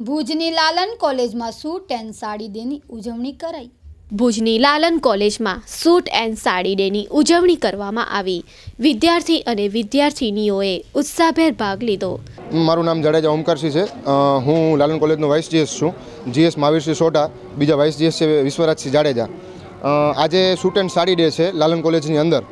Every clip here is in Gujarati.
ભુજની લાલન કોલેજમાં સૂટ એન્ડ સાડી ડેની ઉજવણી કરાઈ. ભુજની લાલન કોલેજમાં સૂટ એન્ડ સાડી ડેની ઉજવણી કરવામાં આવી. વિદ્યાર્થી અને વિદ્યાર્થિનીઓએ ઉત્સાહભેર ભાગ લીધો. મારું નામ જાડેજા ઓમકારસિંહ છે. હું લાલન કોલેજનો વાઇસ જીએસ છું. જીએસ મહાવીરસિંહ સોઢા બીજા વાઇસ જીએસ છે વિશ્વરાજસિંહ જાડેજા. આજે શૂટ એન્ડ સાડી ડે છે લાલન કોલેજની અંદર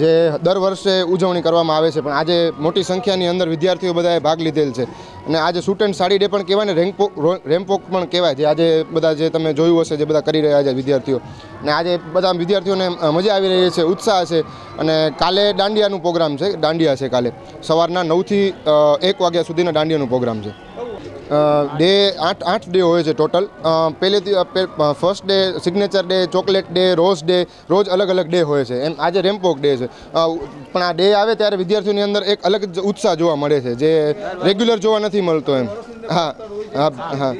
જે દર વર્ષે ઉજવણી કરવામાં આવે છે. પણ આજે મોટી સંખ્યાની અંદર વિદ્યાર્થીઓ બધાએ ભાગ લીધેલ છે. અને આજે શૂટ એન્ડ સાડી ડે પણ કહેવાય ને રેમ્પો રેમ્પોક પણ કહેવાય. જે આજે બધા જે તમે જોયું હશે, જે બધા કરી રહ્યા છે વિદ્યાર્થીઓ. અને આજે બધા વિદ્યાર્થીઓને મજા આવી રહી છે, ઉત્સાહ છે. અને કાલે દાંડિયાનું પ્રોગ્રામ છે, દાંડિયા છે કાલે. સવારના નવથી એક વાગ્યા સુધીના દાંડિયાનું પ્રોગ્રામ છે. ડે આઠ આઠ ડે હોય છે ટોટલ. પહેલેથી first day, signature day, chocolate day, rose day, રોજ અલગ અલગ ડે હોય છે. એમ, આજે રેમ્પોક ડે છે. પણ આ ડે આવે ત્યારે વિદ્યાર્થીઓની અંદર એક અલગ જ ઉત્સાહ જોવા મળે છે, જે રેગ્યુલર જોવા નથી મળતો એમ. હા હા હા.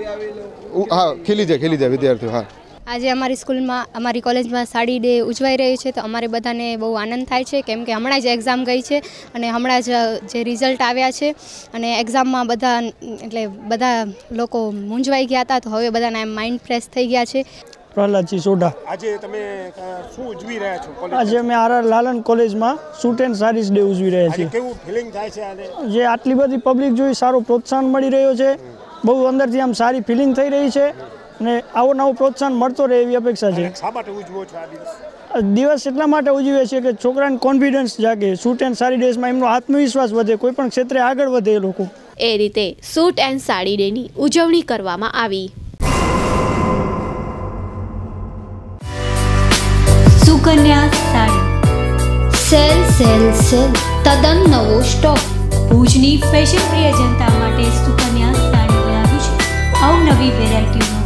હા, ખીલી જાય ખીલી જાય વિદ્યાર્થીઓ, હા. આજે અમારી સ્કૂલમાં અમારી કોલેજમાં સાડી ડે ઉજવાઈ રહ્યો છે તો અમારે બધાને બહુ આનંદ થાય છે કેમ કે હમણાં જ એક્ઝામ ગઈ છે અને હમણાં જ જે રિઝલ્ટ આવ્યા છે અને એક્ઝામમાં બધા એટલે બધા લોકો મૂંઝવાઈ ગયા હતા તો હવે બધાના એમ માઇન્ડ ફ્રેશ થઈ ગયા છે. પ્રહલાદજી સોઢા. આજે તમે શું ઉજવી રહ્યા છો આજે અમે આર આર લાલન કોલેજમાં શૂટ એન્ડ સારીસ ડે ઉજવી રહ્યા છીએ. કેવું ફિલિંગ થાય છે જે આટલી બધી પબ્લિક જોઈ સારું પ્રોત્સાહન મળી રહ્યો છે. બહુ અંદરથી આમ સારી ફિલિંગ થઈ રહી છે. અને આવો નવો પ્રોત્સાહન મળતો રહે એવી અપેક્ષા છે. શા માટે ઉજવો છો આ દિવસ? એટલા માટે ઉજવીએ છીએ કે છોકરાને કોન્ફિડન્સ જાગે શૂટ એન્ડ સારી ડ્રેસમાં એમનો આત્મવિશ્વાસ વધે કોઈ પણ ક્ષેત્રે આગળ વધે એ લોકો. એ રીતે સૂટ એન્ડ સાડી ડેની ઉજવણી કરવામાં આવી. Sukanya sari. Sale sale sale તદ્દન નવો સ્ટોક ભુજની ફેશન પ્રિય જનતા માટે સુકન્યા સાડી લાવી છે. અવનવી વેરાયટીનો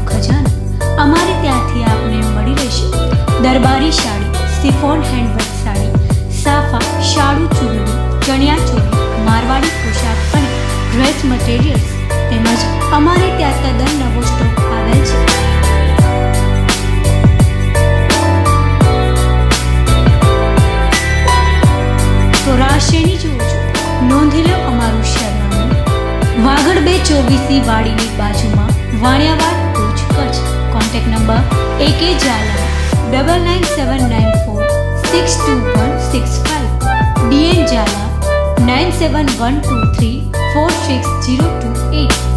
અમારે ત્યાંથી આપને મળી રહેશે. દરબારી સાડી, સિફોન હેન્ડવર્ક સાડી, સાફા શાડુ ચૂડડી ચણિયા ચોળી, મારવાડી પોશાક અને ડ્રેસ મટીરિયલ્સ તેમજ અમારે ત્યાં તદ્દન નવો સ્ટોક આવેલ છે. તો રાશિની લો અમારું સરનામું વાગડ બે ચોવીસી વાડીની બાજુમાં Vaniyawad coach Kutch. Contact number AK Zala double nine seven nine four six two one six five DN Zala nine seven one two three four six zero two eight